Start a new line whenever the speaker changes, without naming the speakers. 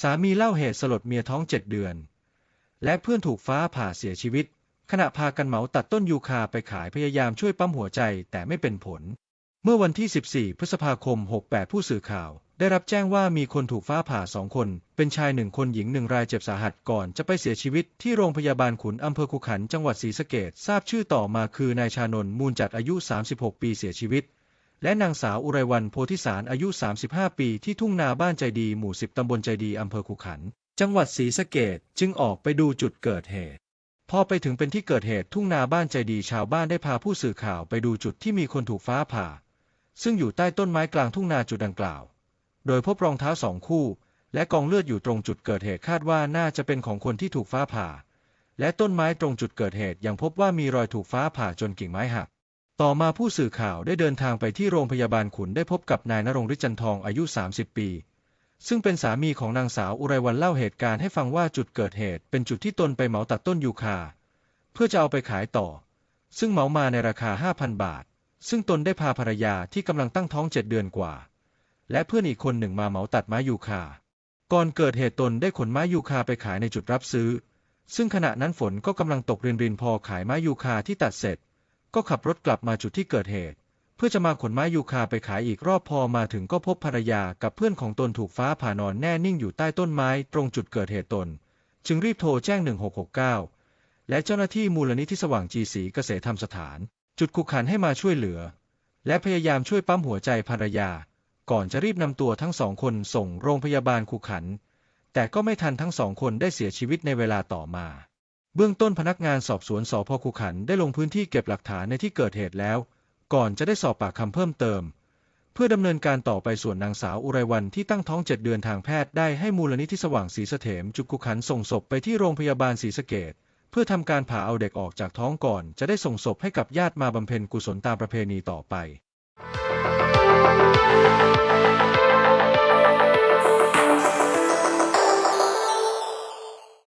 สามีเล่าเหตุสลดเมียท้องเจ็ดเดือน และเพื่อนถูกฟ้าผ่าเสียชีวิต ขณะพากันเหมาตัดต้นยูคาไปขายพยายามช่วยปั๊มหัวใจแต่ไม่เป็นผล เมื่อวันที่ 14 พฤษภาคม 68 ผู้สื่อข่าว ได้รับแจ้งว่ามีคนถูกฟ้าผ่าสองคน เป็นชายหนึ่งคนหญิงหนึ่งรายเจ็บสาหัสก่อนจะไปเสียชีวิตที่โรงพยาบาลขุนอำเภอคุขันจังหวัดศรีสะเกดทราบชื่อต่อมาคือนายชานนท์มูลจัดอายุ 36 ปีเสียชีวิต และนางสาวอุไรวันโพธิสารอายุ 35 ปีที่ทุ่งนาบ้านใจดีหมู่ 10 ตำบลใจดีอำเภอคุขัน จังหวัดศรีสะเกดจึงออกไปดูจุดเกิดเหตุ พอไปถึงเป็นที่เกิดเหตุทุ่งนาบ้านใจดีชาวบ้านได้พาผู้สื่อข่าวไปดูจุดที่มีคนถูกฟ้าผ่า ซึ่งอยู่ใต้ต้นไม้กลางทุ่งนาจุดดังกล่าว โดยพบรองเท้าสองคู่ และกองเลือดอยู่ตรงจุดเกิดเหตุคาดว่าน่าจะเป็นของคนที่ถูกฟ้าผ่า และต้นไม้ตรงจุดเกิดเหตุยังพบว่ามีรอยถูกฟ้าผ่าจนกิ่งไม้หัก ต่อมาผู้สื่อข่าวได้เดินทางไปที่โรงพยาบาลขุนได้พบกับนายนรงฤทธิ์จันทองอายุ 30 ปี ซึ่งเป็นสามีของนางสาวอุไรวันเล่าเหตุการณ์ให้ฟังว่าจุดเกิดเหตุเป็นจุดที่ตนไปเหมาตัดต้นยูคา เพื่อจะเอาไปขายต่อ ซึ่งเหมามาในราคา 5,000 บาท ซึ่งตนได้พาภรรยาที่กำลังตั้งท้องเจ็ดเดือนกว่า และเพื่อนอีกคนหนึ่งมาเหมาตัดไม้ยูคา ก่อนเกิดเหตุตนได้ขนไม้ยูคาไปขายในจุดรับซื้อ ซึ่งขณะนั้นฝนก็กำลังตกรินรินพอขายไม้ยูคาที่ตัดเสร็จ ก็ขับรถกลับมาจุดที่เกิดเหตุ เพื่อจะมาขนไม้ยูคาไปขายอีกรอบพอมาถึงก็พบภรรยากับเพื่อนของตนถูกฟ้าผ่านอนแน่นิ่งอยู่ใต้ต้นไม้ตรงจุดเกิดเหตุตน จึงรีบโทรแจ้ง 1669 และเจ้าหน้าที่มูลนิธิสว่างจีสีเกษตรธรรมสถาน จุดคุกขันให้มาช่วยเหลือ และพยายามช่วยปั๊มหัวใจภรรยา ก่อนจะรีบนำตัวทั้งสองคนส่งโรงพยาบาลคุกขัน แต่ก็ไม่ทันทั้งสองคนได้เสียชีวิตในเวลาต่อมา เบื้องต้นพนักงานสอบสวนสพคุขันได้ลงพื้นที่เก็บหลักฐานในที่เกิดเหตุแล้ว ก่อนจะได้สอบปากคำเพิ่มเติม เพื่อดำเนินการต่อไปส่วนนางสาวอุไรวันที่ตั้งท้องเจ็ดเดือนทางแพทย์ได้ให้มูลนิธิสว่างศรีเสถมจุกคูขันส่งศพไปที่โรงพยาบาลศรีสเกตเพื่อทำการผ่าเอาเด็กออกจากท้องก่อน จะได้ส่งศพให้กับญาติมาบำเพ็ญกุศลตามประเพณีต่อไป